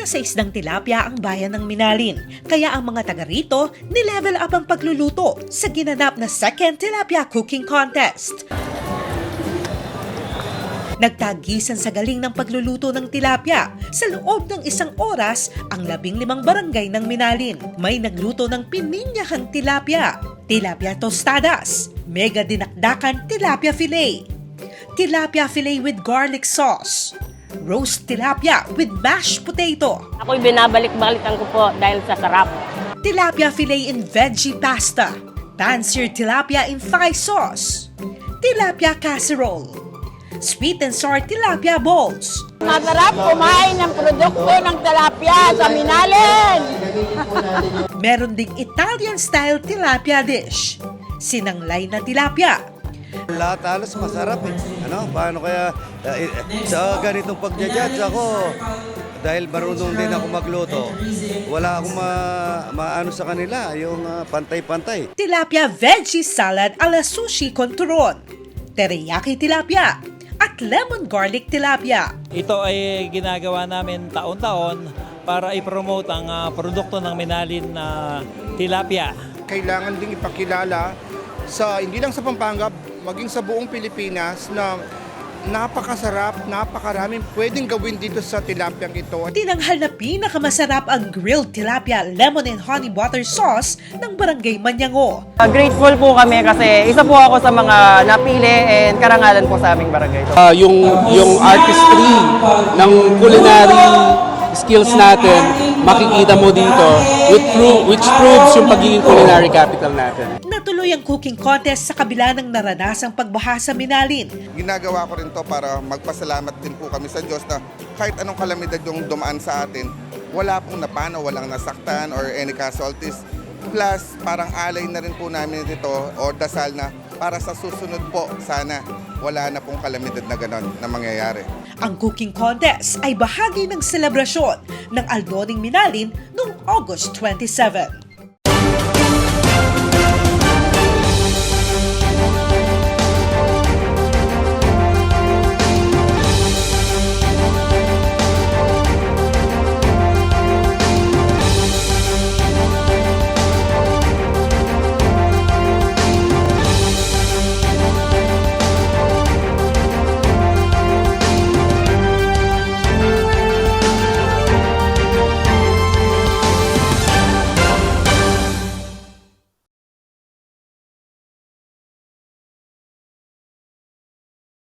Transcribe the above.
Isdang tilapia ang bayan ng Minalin, kaya ang mga taga rito nilevel up ang pagluluto sa ginanap na second tilapia cooking contest. Nagtagisan sa galing ng pagluluto ng tilapia. Sa loob ng isang oras, ang labing limang barangay ng Minalin. May nagluto ng pininyahang tilapia, tilapia tostadas, mega dinakdakan tilapia fillet, tilapia fillet with garlic sauce, roast tilapia with mashed potato, Ako'y binabalik-balikan ko po dahil sa sarap. tilapia fillet in veggie pasta, pan-seared tilapia in thigh sauce, tilapia casserole, sweet and sour tilapia balls, Masarap kumain ng produkto ng tilapia sa Minalin. Meron ding Italian-style tilapia dish, sinanglay na tilapia, Lahat halos masarap eh. Ano, paano kaya eh, sa ganitong pagja-judge ako dahil marunong din ako magluto. Wala akong ma, maano sa kanila, yung ah, pantay-pantay. tilapia veggie salad ala sushi con turon, teriyaki tilapia, at lemon garlic tilapia. Ito ay ginagawa namin taon-taon para i-promote ang ah, produkto ng Minalin na tilapia. kailangan ding ipakilala sa hindi lang sa Pampanga, maging sa buong Pilipinas na napakasarap, napakaraming pwedeng gawin dito sa tilapiyang ito. Tinanghal na pinakamasarap ang grilled tilapia lemon and honey butter sauce ng Barangay Manyango. Uh, grateful po kami kasi isa po ako sa mga napili and karangalan po sa aming barangay. Ah, yung yung artistry ng culinary skills natin makikita mo dito which proves yung pagiging culinary capital natin. Natuloy ang cooking contest sa kabila ng naranasang pagbaha sa Minalin. ginagawa ko rin to para magpasalamat din po kami sa Diyos na kahit anong kalamidad yung dumaan sa atin, wala pong napano, walang nasaktan or any casualties. Plus, parang alay na rin po namin ito o dasal na para sa susunod po, sana wala na pong kalamidad na ganon na mangyayari. Ang cooking contest ay bahagi ng selebrasyon ng Aldoning Minalin noong August 27.